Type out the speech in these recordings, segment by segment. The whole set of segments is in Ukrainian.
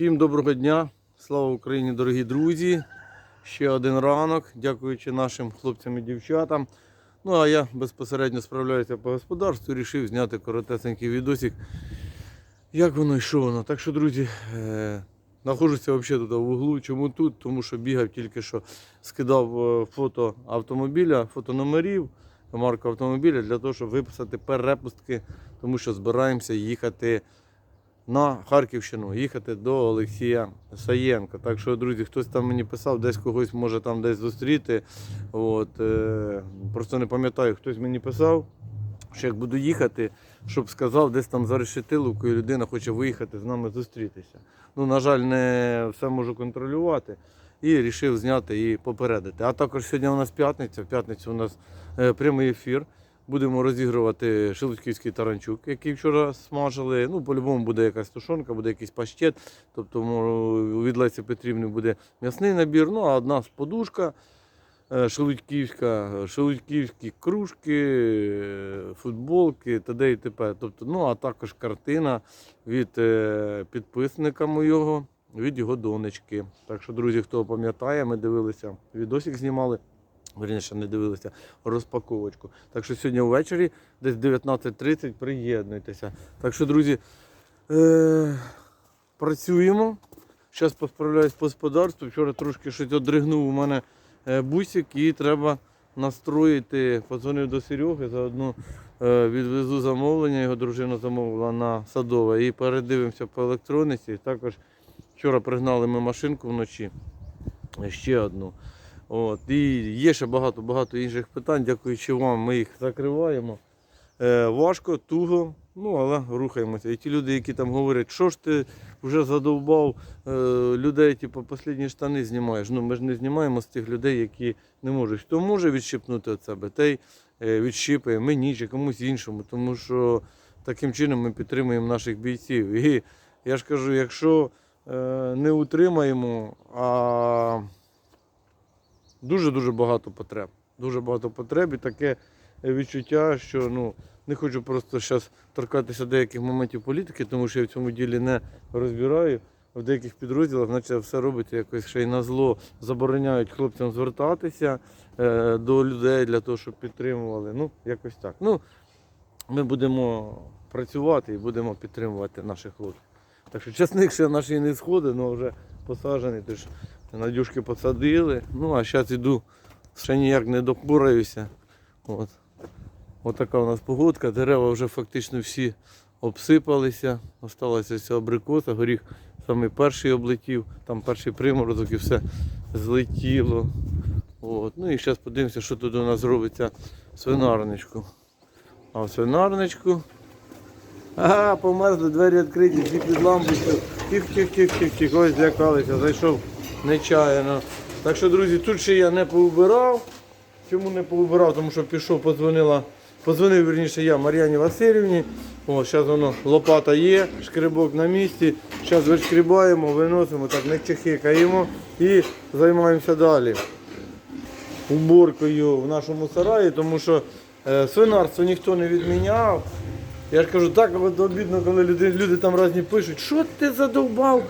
Всім доброго дня, слава Україні, дорогі друзі. Ще один ранок, дякуючи нашим хлопцям і дівчатам. Ну а я безпосередньо справляюся по господарству, рішив зняти коротесенький відосик. Як воно і що воно. Так що, друзі, е, взагалі тут в углу. Чому тут? Тому що бігав тільки що скидав е, фото автомобіля, фото номерів, марку автомобіля для того, щоб виписати перепустки, тому що збираємося їхати на Харківщину, їхати до Олексія Саєнка. Так що, друзі, хтось там мені писав, десь когось може там десь зустріти. От, е, просто не пам'ятаю, хтось мені писав, що як буду їхати, щоб сказав, десь там за решетиловкою людина хоче виїхати з нами зустрітися. Ну, на жаль, не все можу контролювати. І вирішив зняти і попередити. А також сьогодні у нас п'ятниця. В п'ятницю у нас е, прямий ефір. Будемо розігрувати шелудьківський таранчук, який вчора смажили. Ну, по-любому буде якась тушонка, буде якийсь паштет. Тобто від Лесі Петрівни буде м'ясний набір. Ну, а одна подушка е, шелудьківська, шелудьківські кружки, е, футболки т.д. і т.п. Тобто, ну, а також картина від е, підписника моєго, від його донечки. Так що, друзі, хто пам'ятає, ми дивилися, відосик знімали. Вірніше, не дивилися розпаковочку. Так що сьогодні ввечері, десь 19.30, приєднуйтеся. Так що, друзі, е- працюємо. Зараз посправляюсь по господарству. Вчора трошки щось одригнув у мене е, бусик і треба настроїти. Подзвонив до Сереги, заодно е, відвезу замовлення, його дружина замовила на садове. І передивимося по електроніці. Також вчора пригнали ми машинку вночі. Ще одну. От, і є ще багато-багато інших питань. Дякуючи вам, ми їх закриваємо. Е, важко, туго, ну але рухаємося. І ті люди, які там говорять, що ж ти вже задовбав е, людей, типу, останні штани знімаєш. Ну ми ж не знімаємо з тих людей, які не можуть. Хто може відщипнути від себе, той е, відщипає мені чи комусь іншому, тому що таким чином ми підтримуємо наших бійців. І я ж кажу, якщо е, не утримаємо, а дуже-дуже багато потреб. Дуже багато потреб і таке відчуття, що ну, не хочу просто зараз торкатися деяких моментів політики, тому що я в цьому ділі не розбираю. В деяких підрозділах, значить, все робиться якось ще й на зло, забороняють хлопцям звертатися е, до людей для того, щоб підтримували. Ну, якось так. Ну, ми будемо працювати і будемо підтримувати наших хлопців. Так що часник ще наш і не сходить, але вже посаджений, тож Надюшки посадили. Ну, а зараз йду, ще ніяк не допураюся. От. От така у нас погодка. Дерева вже фактично всі обсипалися. Осталася ця абрикоса, горіх саме перший облетів, там перший приморозок і все злетіло. От. Ну і зараз подивимося, що тут у нас робиться свинарничку. А в свинарничку. Ага, померзли, двері відкриті, всі під лампочкою. Тих, тих, тих, тих, тих, ось злякалися, зайшов нечаянно. Так що, друзі, тут ще я не поубирав. Чому не поубирав? Тому що пішов, подзвонила, подзвонив вірніше я Мар'яні Васильівні. О, зараз воно лопата є, шкребок на місці. Зараз вишкрібаємо, виносимо, так не чехикаємо і займаємося далі уборкою в нашому сараї, тому що е, свинарство ніхто не відміняв. Я ж кажу, так обідно, коли люди, люди там різні пишуть, що ти задовбав,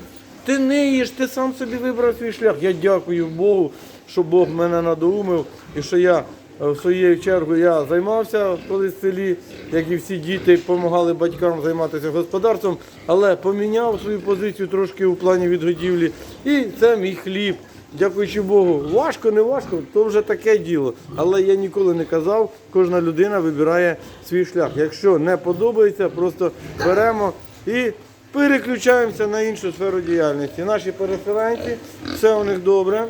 ти не ти сам собі вибрав свій шлях. Я дякую Богу, що Бог мене надоумив і що я е, в своєю чергу я займався колись в селі, як і всі діти, допомагали батькам займатися господарством, але поміняв свою позицію трошки у плані відгодівлі. І це мій хліб. Дякуючи Богу, важко, не важко, то вже таке діло. Але я ніколи не казав, кожна людина вибирає свій шлях. Якщо не подобається, просто беремо і переключаємося на іншу сферу діяльності. Наші переселенці, все у них добре.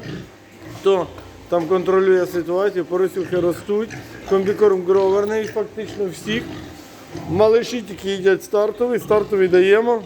Хто там контролює ситуацію, поросюхи ростуть, комбікорм гроверний фактично всіх. Малиші тільки їдять стартовий, стартовий даємо.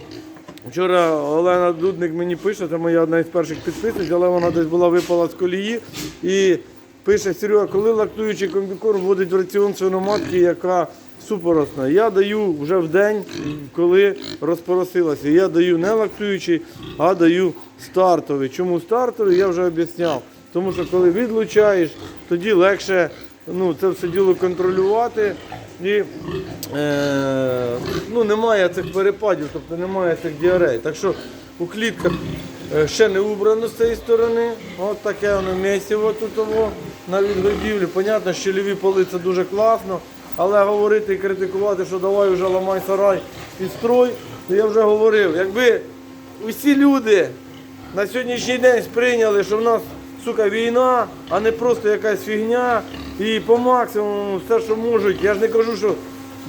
Вчора Олена Дудник мені пише, це моя одна із перших підписниць, але вона десь була випала з колії і пише: Серега, коли лактуючий комбікорм вводить в раціон свиноматки, яка супоросна. Я даю вже в день, коли розпоросилася. Я даю не лактуючий, а даю стартовий. Чому стартовий, я вже об'ясняв. Тому що коли відлучаєш, тоді легше ну, це все діло контролювати. І е, ну, немає цих перепадів, тобто немає цих діарей. Так що у клітках е, ще не убрано з цієї сторони. От таке воно місиво тут на відгодівлі. Понятно, що ліві поли це дуже класно, але говорити і критикувати, що давай вже ламай сарай і строй, то я вже говорив, якби усі люди на сьогоднішній день сприйняли, що в нас сука війна, а не просто якась фігня. І по максимуму все, що можуть. Я ж не кажу, що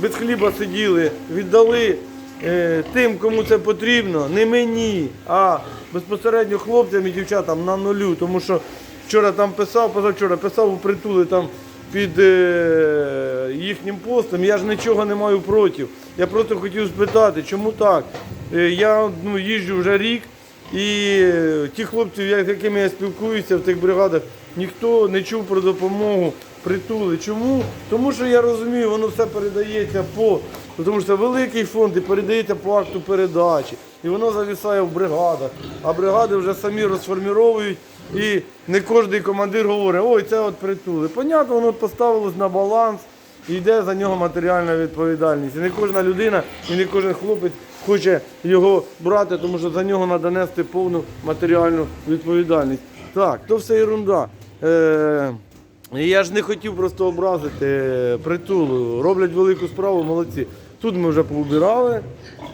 без хліба сиділи, віддали е, тим, кому це потрібно, не мені, а безпосередньо хлопцям і дівчатам на нулю. Тому що вчора там писав, позавчора писав у притули там під е, їхнім постом. Я ж нічого не маю проти. Я просто хотів спитати, чому так? Е, я ну, їжджу вже рік. І е, ті хлопці, з якими я спілкуюся в тих бригадах, ніхто не чув про допомогу притули. Чому? Тому що я розумію, воно все передається по, тому що це великий фонд і передається по акту передачі. І воно завісає в бригадах. А бригади вже самі розформіровують. І не кожен командир говорить, ой, це от притули. Понятно, воно поставилось на баланс і йде за нього матеріальна відповідальність. І не кожна людина, і не кожен хлопець хоче його брати, тому що за нього треба нести повну матеріальну відповідальність. Так, то все ерунда. Е, я ж не хотів просто образити е, притулу. Роблять велику справу, молодці. Тут ми вже поубирали,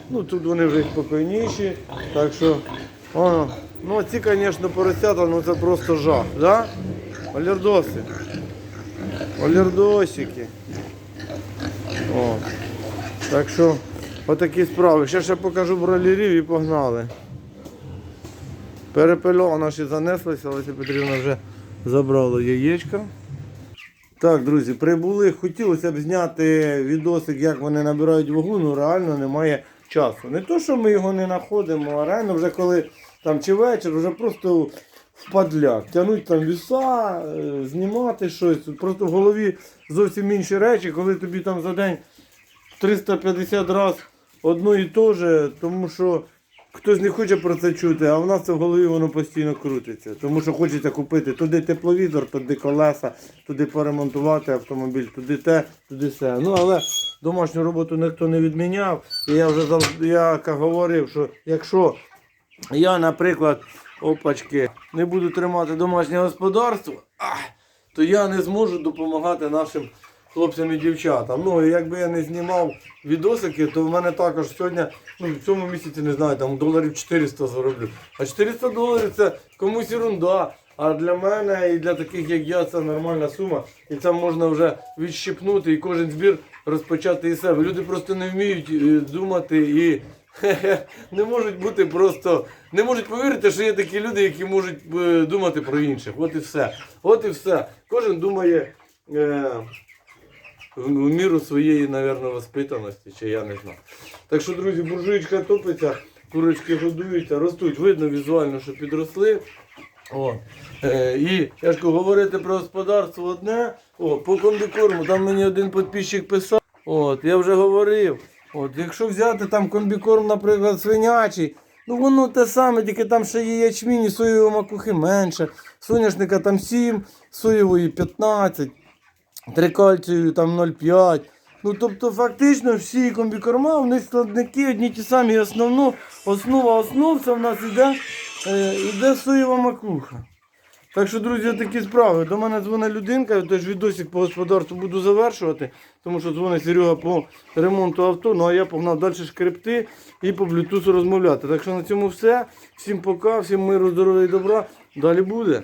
ну тут вони вже спокійніші. Так що, о, ну ці, звісно, поросята, ну це просто жах. Да? Олірдоси. Олірдосики. О. Так що, отакі справи. Ще ще покажу бролерів і погнали. Перепельова наші занеслися, Леся Петрівна вже забрала яєчка. Так, друзі, прибули. Хотілося б зняти відосик, як вони набирають вагу, ну реально немає часу. Не то, що ми його не знаходимо, а реально вже коли там чи вечір, вже просто впадляк. Тянуть там віса, е, знімати щось. Просто в голові зовсім інші речі, коли тобі там за день 350 разів одно і те же, тому що хтось не хоче про це чути, а в нас це в голові воно постійно крутиться. Тому що хочеться купити туди тепловізор, туди колеса, туди поремонтувати автомобіль, туди те, туди все. Ну але домашню роботу ніхто не відміняв. І я вже я говорив, що якщо я, наприклад, опачки, не буду тримати домашнє господарство, то я не зможу допомагати нашим хлопцям і дівчатам. Ну, якби я не знімав відосики, то в мене також сьогодні, ну, в цьому місяці, не знаю, там доларів 400 зароблю. А 400 доларів це комусь ерунда. А для мене і для таких, як я, це нормальна сума. І це можна вже відщипнути і кожен збір розпочати із себе. Люди просто не вміють е, думати і не можуть бути просто, не можуть повірити, що є такі люди, які можуть е, думати про інших. От і все. От і все. Кожен думає е, в, міру своєї, мабуть, воспитаності, чи я не знаю. Так що, друзі, буржуєчка топиться, курочки годуються, ростуть, видно візуально, що підросли. О, е, і я ж говорити про господарство одне, о, по комбікорму, там мені один підписчик писав. От, я вже говорив. От, якщо взяти там комбікорм, наприклад, свинячий, ну воно те саме, тільки там ще є ячмінь і соєвої макухи менше. Соняшника там 7, соєвої 15, трикальцію там 0,5. Ну тобто фактично всі комбікорма, в них складники одні ті самі. І Основну, основа основ це в нас іде, е, іде соєва макуха. Так що, друзі, такі справи. До мене дзвонить людинка, теж відосик по господарству буду завершувати, тому що дзвонить Серега по ремонту авто, ну а я погнав далі шкребти і по блютусу розмовляти. Так що на цьому все. Всім пока, всім миру, здоров'я і добра. Далі буде.